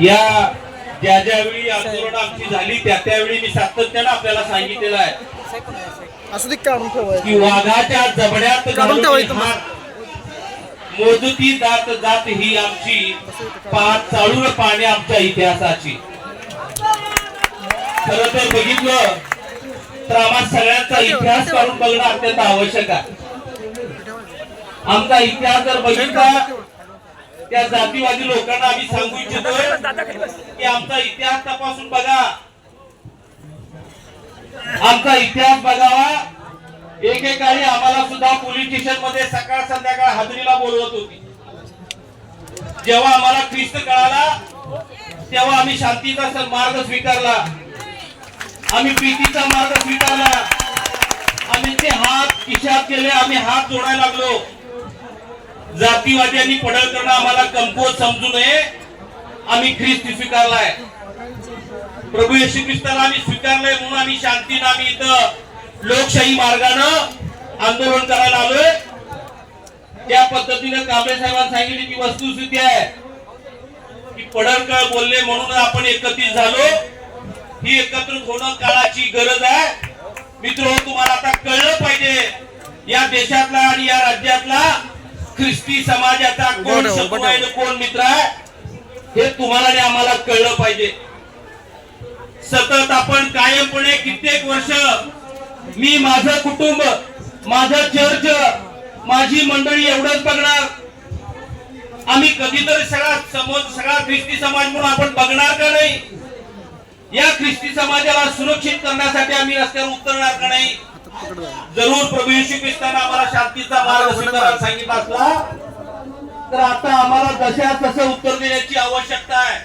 या ज्या ज्यावेळी आंदोलन आमची झाली त्या त्यावेळी मी सातत्यानं आपल्याला सांगितलेलं आहे. असू दे काढून ठेवायचं की वाघाच्या जबड्यात काढून मोजती जात जात ही आमची पाच चालून पाहणे आमच्या इतिहासाची. खर तर बघितलं तर आम्हा सगळ्यांचा इतिहास काढून बघणं अत्यंत आवश्यक आहे. आमचा इतिहास जर बघितला त्या जातीवादी लोकांना आम्ही सांगू इच्छितो की आमचा इतिहास तपासून बघा. आमचा इतिहास बघावा. एकेकाळी आम्हाला सुद्धा पोलीस स्टेशनमध्ये सकाळ संध्याकाळ हाजरीला बोलवत होती. जेव्हा आम्हाला ख्रिस्त कळाला तेव्हा आम्ही शांतीचा मार्ग स्वीकारला. आम्ही प्रीतीचा मार्ग स्वीकारला. आम्ही ते हात इशार केले आम्ही हात जोडायला लागलो. जातीवाद्यांनी पडळकरणं आम्हाला कमकुवत समजू नये. आम्ही ख्रिस्त स्वीकारलाय. प्रभू येशू ख्रिस्ताला आम्ही स्वीकारलंय म्हणून आम्ही शांतीनं आम्ही इथं लोकशाही मार्गानं आंदोलन करायला आलोय. त्या पद्धतीनं कांबळे साहेबांनी सांगितली की वस्तुस्थिती आहे की पडळकर बोलले म्हणून आपण एकत्रित झालो. ही एकत्र होणं काळाची गरज आहे. मित्र हो, तुम्हाला आता कळलं पाहिजे. या देशातला आणि या राज्यातला ख्रिस्ती समाजाचा कोण आणि कोण मित्र आहे हे तुम्हाला आणि आम्हाला कळलं पाहिजे. सतत आपण कायमपणे कित्येक वर्ष मी माझं कुटुंब माझं चर्च माझी मंडळी एवढंच बघणार. आम्ही कधीतरी सगळा समोर सगळा ख्रिस्ती समाज म्हणून आपण बघणार का नाही? या ख्रिस्ती समाजाला सुरक्षित करण्यासाठी आम्ही रस्त्यावर उतरणार का नाही? जरूर प्रभू येशू ख्रिस्तानं आम्हाला शांतीचा मार्ग स्वीकारायला सांगितला असला तर आता आम्हाला जशा तसं उत्तर देण्याची आवश्यकता आहे.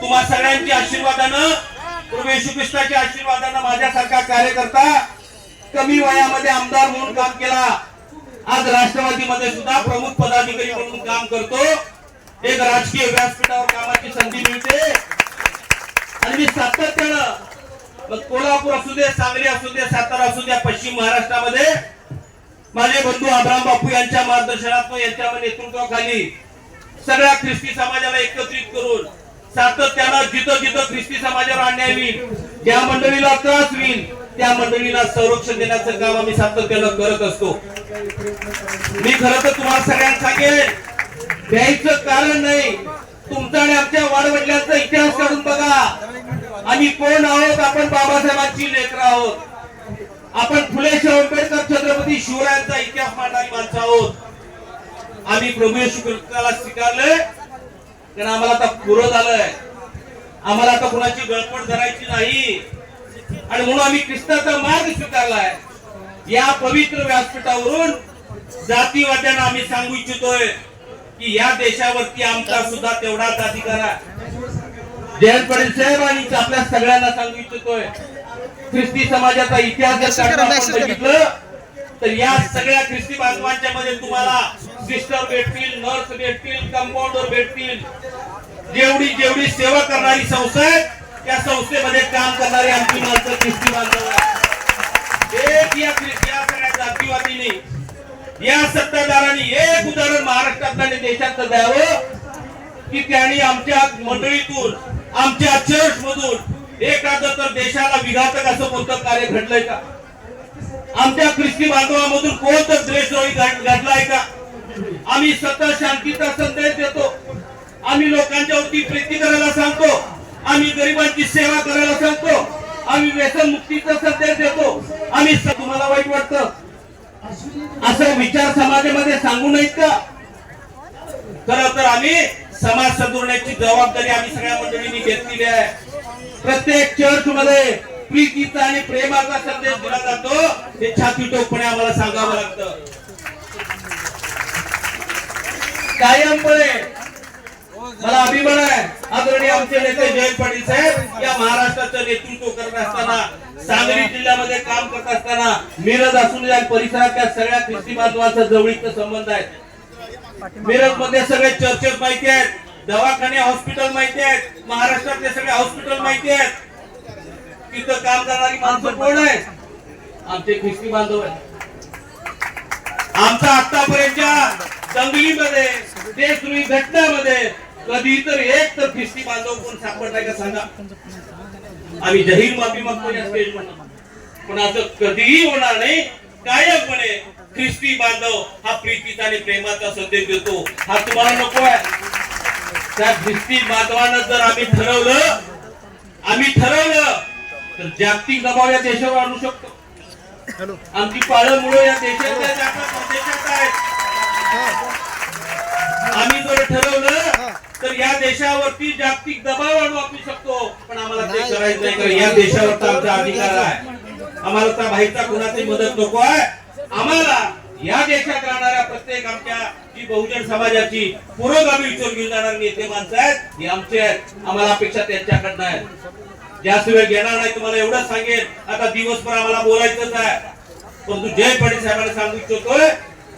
तुम्हा सगळ्यांच्या आशीर्वादानं प्रभू येशू ख्रिस्ताच्या आशीर्वादानं माझ्यासारखा कार्यकर्ता कमी वयामध्ये आमदार म्हणून काम केला. आज राष्ट्रवादीमध्ये सुद्धा प्रमुख पदाधिकारी म्हणून काम करतो. एक राजकीय व्यासपीठावर कामाची संधी मिळते. आणि मी सातत्यानं मग कोल्हापूर असू दे सांगली असू दे सातारा असू द्या पश्चिम महाराष्ट्रामध्ये माझे बंधू अब्राम बापू यांच्या मार्गदर्शनात यांच्या नेतृत्वाखाली सगळ्या ख्रिस्ती समाजाला एकत्रित करून सातत्यानं जिथं जिथं ख्रिस्ती समाजावर अन्याय होईल ज्या मंडळीला त्रास होईल त्या मंडळीला संरक्षण देण्याचं काम आम्ही सातत्यानं करत असतो. मी खरं तर तुम्हाला सगळ्यांना सांगेन द्यायचं कारण नाही. तुमचा आणि आमच्या वाडवडिलांचा इतिहास काढून बघा. आम्ही कोण आहोत? आपण बाबासाहेबांची लेकर आहोत. आपण फुले शाहू आंबेडकर छत्रपती शिवरायांचा इतिहास मांडणारी माणसं आहोत. आम्ही प्रभू येशू ख्रिस्ताला स्वीकारले कारण आम्हाला आता पुरं झालंय. आम्हाला आता कुणाची गळपट धरायची नाही. आणि म्हणून आम्ही ख्रिस्ताचा मार्ग स्वीकारलाय. या पवित्र व्यासपीठावरून जातीवाद्यांना आम्ही सांगू इच्छितोय की या देशावरती आमचा सुद्धा तेवढाच अधिकार आहे. जयंत पाटील साहेब आणि आपल्या सगळ्यांना सांगू इच्छितोय ख्रिस्ती समाजाचा इतिहास जर. बघितलं तर या सगळ्या ख्रिस्ती बांधवांच्या मध्ये तुम्हाला सिस्टर भेटतील नर्स भेटतील कंपाऊंडर भेटतील जेवढी जेवढी सेवा करणारी संस्था आहे त्या संस्थेमध्ये काम करणारी आमची माणसं ख्रिस्ती बांधव आहे. एक या सगळ्या जातीवादीने या सत्ताधारांनी एक उदाहरण महाराष्ट्रात आणि देशात द्यावं की त्यांनी आमच्या मंडळीतून आमच्या चर्च मधून एखादं तर देशाला विघातक असं कोणतं कार्य घडलंय का? आमच्या ख्रिस्ती बांधवामधून कोणतं द्वेषद्रोही घडलाय का? आम्ही सतत शांतीचा संदेश देतो. आम्ही लोकांच्या वरती प्रीती करायला सांगतो. आम्ही गरिबांची सेवा करायला सांगतो. आम्ही व्यसन मुक्तीचा संदेश देतो. आम्ही तुम्हाला वाईट वाटतं? असं विचार समाजामध्ये सांगू नयेत का? खर तर आम्ही समाज सदुरण्याची जबाबदारी आम्ही सगळ्या मंडळींनी घेतलेली आहे. प्रत्येक चर्च मध्ये प्रीतीचा आणि प्रेमाचा संदेश दिला जातो. हे छाती टोकपणे आम्हाला सांगावं लागतं. कायमपणे मला अभिमान आहे. आदरणीय आमचे नेते जयंत पाटील साहेब या महाराष्ट्राचं नेतृत्व करत असताना सांगली जिल्ह्यामध्ये काम करत असताना मिरज असून या परिसरात त्या सगळ्या ख्रिस्ती बांधवांचा जवळीक संबंध आहे. मिरजमध्ये सगळे चर्चेस माहिती आहेत. दवाखाने हॉस्पिटल माहिती आहेत. महाराष्ट्रातले सगळे हॉस्पिटल माहिती आहेत. तिथं काम करणारी माणसं कोण आहे आमचे ख्रिस्ती बांधव आहेत. आमचा आतापर्यंतच्या दंगलीमध्ये देशद्रोही घटनामध्ये कधी तर एक तर ख्रिस्ती बांधव कोण सापडलाय का सांगा? आम्ही जाहीर माफी मागतो या स्टेज पण असं कधीही होणार नाही. कायमपणे ख्रिस्ती बांधव हा प्रीतीचा आणि प्रेमाचा संदेश देतो. हा तुम्हाला नको आहे त्या ख्रिस्ती बांधवानं जर आम्ही ठरवलं आम्ही ठरवलं तर जागतिक दबाव या देशावर आणू शकतो. आमची पाळं मुळे या देशात आहेत, आम्ही जर ठरवलं तर या देशावरती जागतिक दबाव आणू आपण शकतो. पण आम्हाला ते करायचं नाही कारण या देशावरचा आमचा अधिकार आहे. आम्हाला त्या माहितीचा कुणाची मदत नको आहे? आम्हाला या देशात राहणाऱ्या प्रत्येक आमच्या जी बहुजन समाजाची पुरोगामी विचार घेऊन जाणारे नेते माणसं आहेत हे आमचे आहेत. आम्हाला अपेक्षा त्यांच्याकडनं आहे जास्त वेळ घेणार नाही तुम्हाला एवढंच सांगेल आता दिवसभर आम्हाला बोलायचंच आहे. परंतु जय पाटील साहेबांना सांगू इच्छितोय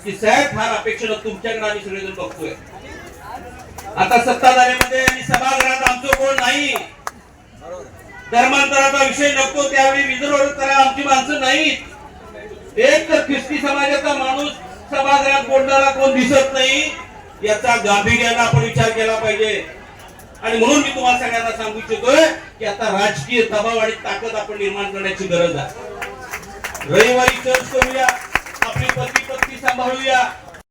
की साहेब फार अपेक्षेनं तुमच्याकडे आम्ही सगळेजण बघतोय. आता सत्ताधाऱ्यामध्ये आणि सभागृहात आमचं कोण नाही? धर्मांतराचा विषय नको त्यावेळी विदर्भ करा आमची माणसं नाहीत. एक तर ख्रिस्ती समाजाचा माणूस सभागृहात बोलणारा कोण दिसत नाही याचा गांभीर्यानं आपण विचार केला पाहिजे. आणि म्हणून मी तुम्हाला सगळ्यांना सांगू इच्छितोय की आता राजकीय दबाव आणि ताकद आपण निर्माण करण्याची गरज आहे. रविवारी चर्च करूया आपली पती पत्नी सांभाळूया